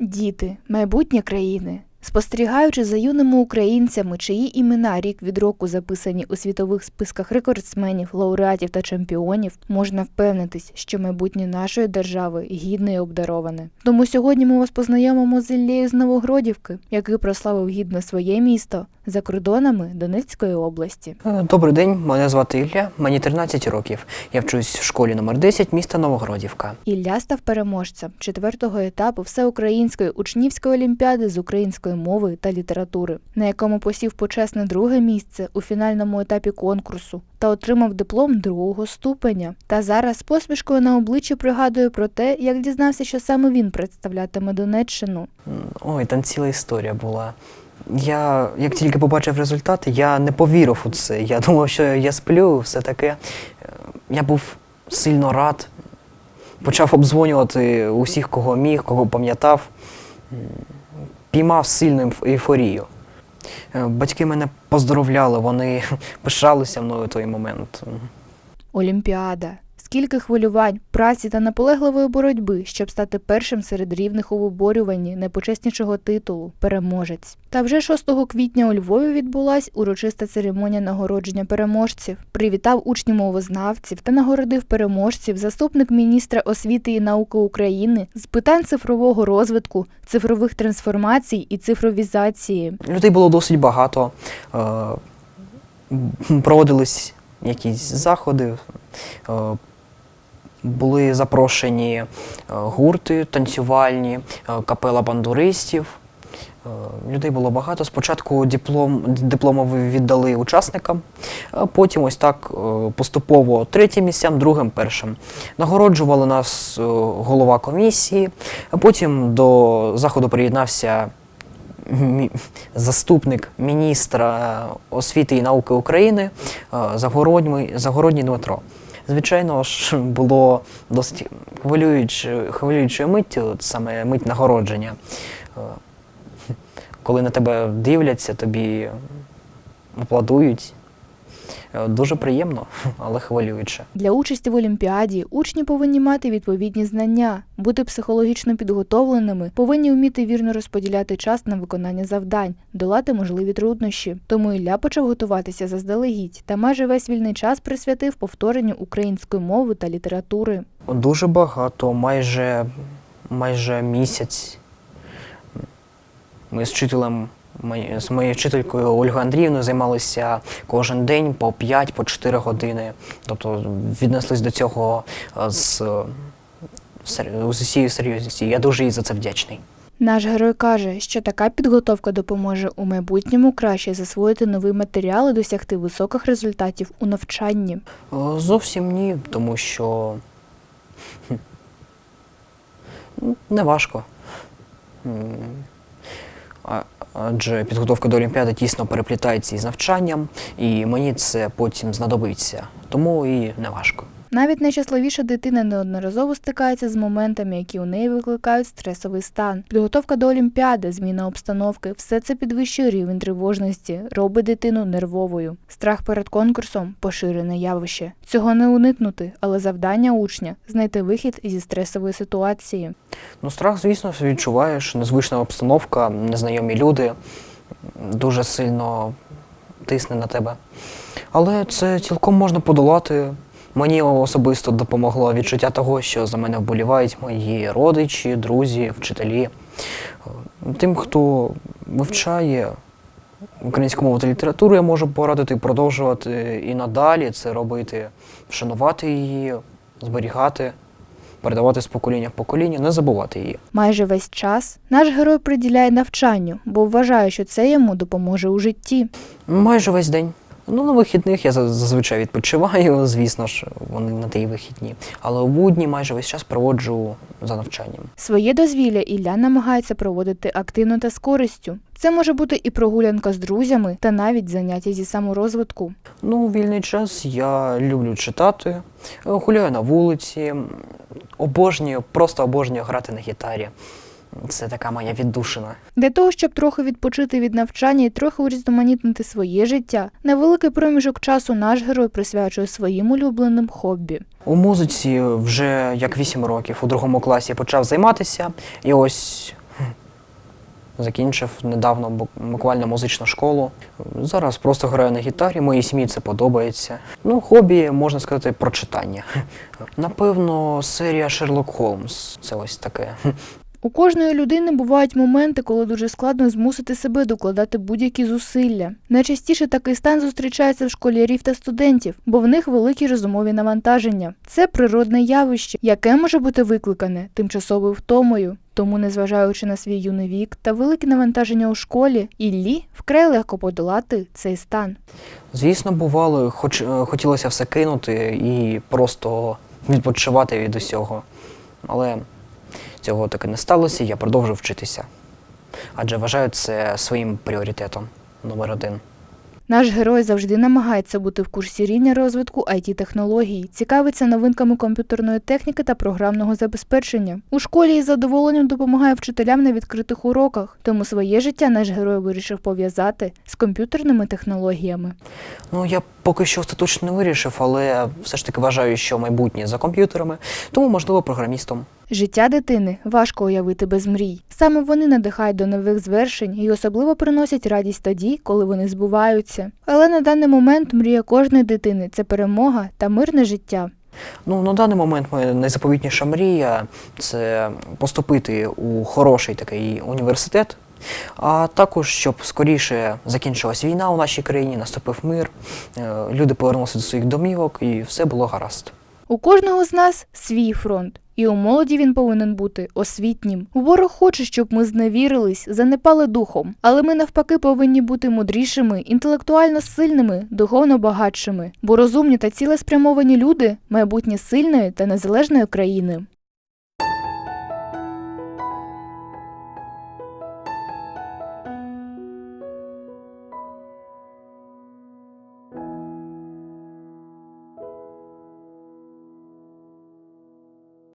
Діти, майбутнє країни. Спостерігаючи за юними українцями, чиї імена рік від року записані у світових списках рекордсменів, лауреатів та чемпіонів, можна впевнитись, що майбутнє нашої держави гідне і обдароване. Тому сьогодні ми вас познайомимо з Іллею з Новогродівки, який прославив гідно своє місто за кордонами Донецької області. Е, Добрий день, мене звати Ілля, мені 13 років. Я вчусь в школі номер 10 міста Новогродівка. Ілля став переможцем четвертого етапу всеукраїнської учнівської олімпіади з української мови та літератури, на якому посів почесне друге місце у фінальному етапі конкурсу та отримав диплом другого ступеня. Та зараз з посмішкою на обличчі пригадує про те, як дізнався, що саме він представлятиме Донеччину. Ой, там ціла історія була. Я, як тільки побачив результати, я не повірив у це. Я думав, що я сплю, все таке. Я був сильно рад. Почав обдзвонювати усіх, кого міг, кого пам'ятав. Піймав сильну ейфорію. Е, Батьки мене поздоровляли, вони пишалися мною в той момент. Олімпіада. Скільки хвилювань, праці та наполегливої боротьби, щоб стати першим серед рівних у виборюванні найпочеснішого титулу переможець. Та вже 6 квітня у Львові відбулась урочиста церемонія нагородження переможців. Привітав учнів мовознавців та нагородив переможців заступник міністра освіти і науки України з питань цифрового розвитку, цифрових трансформацій і цифровізації. Людей було досить багато. Е, Проводились якісь заходи, е, були запрошені е, гурти танцювальні, е, капела бандуристів. Е, Людей було багато. Спочатку диплом, дипломи віддали учасникам, а потім ось так поступово третім місцям, другим, першим. Нагороджували нас голова комісії, а потім до заходу приєднався заступник міністра освіти і науки України Загородній Дмитро. Звичайно ж, було досить хвилюючою, хвилюючою миттю, саме мить нагородження. Е, Коли на тебе дивляться, тобі аплодують. Е, Дуже приємно, але хвилююче. Для участі в Олімпіаді учні повинні мати відповідні знання, бути психологічно підготовленими, повинні вміти вірно розподіляти час на виконання завдань, долати можливі труднощі. Тому Ілля почав готуватися заздалегідь та майже весь вільний час присвятив повторенню української мови та літератури. Дуже багато, майже, майже місяць. Ми з вчителем, ми- з моєю вчителькою Ольгою Андріївною займалися кожен день по 5 по 4 години. Тобто віднеслись до цього е, з, з усією серйозністю. Я дуже їй за це вдячний. Наш герой каже, що така підготовка допоможе у майбутньому краще засвоїти новий матеріал і досягти високих результатів у навчанні. Е, Зовсім ні, тому що ну, не важко. Адже підготовка до Олімпіади тісно переплітається із навчанням, і мені це потім знадобиться. Тому і не важко. Навіть найщасливіша дитина неодноразово стикається з моментами, які у неї викликають стресовий стан. Підготовка до олімпіади, зміна обстановки все це підвищує рівень тривожності, робить дитину нервовою. Страх перед конкурсом поширене явище. Цього не уникнути, але завдання учня знайти вихід зі стресової ситуації. Ну, страх, звісно, відчуваєш, незвична обстановка, незнайомі люди дуже сильно тисне на тебе. Але це цілком можна подолати. Мені особисто допомогло відчуття того, що за мене вболівають мої родичі, друзі, вчителі. Е, Тим, хто вивчає українську мову та літературу, я можу порадити продовжувати і надалі це робити, вшанувати її, зберігати, передавати з покоління в покоління, не забувати її. Майже весь час наш герой приділяє навчанню, бо вважає, що це йому допоможе у житті. Майже весь день. Ну, на вихідних я зазвичай відпочиваю, звісно ж, вони на ті вихідні. Але у будні майже весь час проводжу за навчанням. Своє дозвілля Ілля намагається проводити активно та з користю. Це може бути і прогулянка з друзями, та навіть заняття зі саморозвитку. Ну, у вільний час я люблю читати, е, гуляю на вулиці, обожнюю, просто обожнюю грати на гітарі. Це така моя віддушина. Для того, щоб трохи відпочити від навчання і трохи урізноманітнити своє життя, невеликий проміжок часу наш герой присвячує своїм улюбленим хобі. У музиці вже як 8 років, у другому класі почав займатися, і ось закінчив недавно буквально музичну школу. Зараз просто граю на гітарі, моїй сім'ї це подобається. Ну, хобі, можна сказати, про читання. Напевно, серія Шерлок Холмс. Це ось таке. У кожної людини бувають моменти, коли дуже складно змусити себе докладати будь-які зусилля. Найчастіше такий стан зустрічається в школярів та студентів, бо в них великі розумові навантаження. Це природне явище, яке може бути викликане тимчасовою втомою. Тому, незважаючи на свій юний вік та велике навантаження у школі, Іллі вкрай легко подолати цей стан. Звісно, бувало, хоч е, хотілося все кинути і просто відпочивати від усього. Але цього таки не сталося, я продовжив вчитися. Адже вважаю це своїм пріоритетом номер один. Наш герой завжди намагається бути в курсі рівня розвитку it технологій цікавиться новинками комп'ютерної техніки та програмного забезпечення. У школі із задоволенням допомагає вчителям на відкритих уроках, тому своє життя наш герой вирішив пов'язати з комп'ютерними технологіями. Ну, я поки що остаточно не вирішив, але все ж таки вважаю, що майбутнє за комп'ютерами, тому, можливо, програмістом. Життя дитини важко уявити без мрій. Саме вони надихають до нових звершень і особливо приносять радість тоді, коли вони збуваються. Але на даний момент мрія кожної дитини це перемога та мирне життя. Ну, на даний момент моя найзаповітніша мрія це поступити у хороший такий університет, а також щоб скоріше закінчилась війна у нашій країні, наступив мир, е, люди повернулися до своїх домівок і все було гаразд. У кожного з нас свій фронт, і у молоді він повинен бути освітнім. Ворог хоче, щоб ми зневірились, занепали духом, але ми навпаки повинні бути мудрішими, інтелектуально сильними, духовно багатшими, бо розумні та цілеспрямовані люди майбутнє сильної та незалежної країни.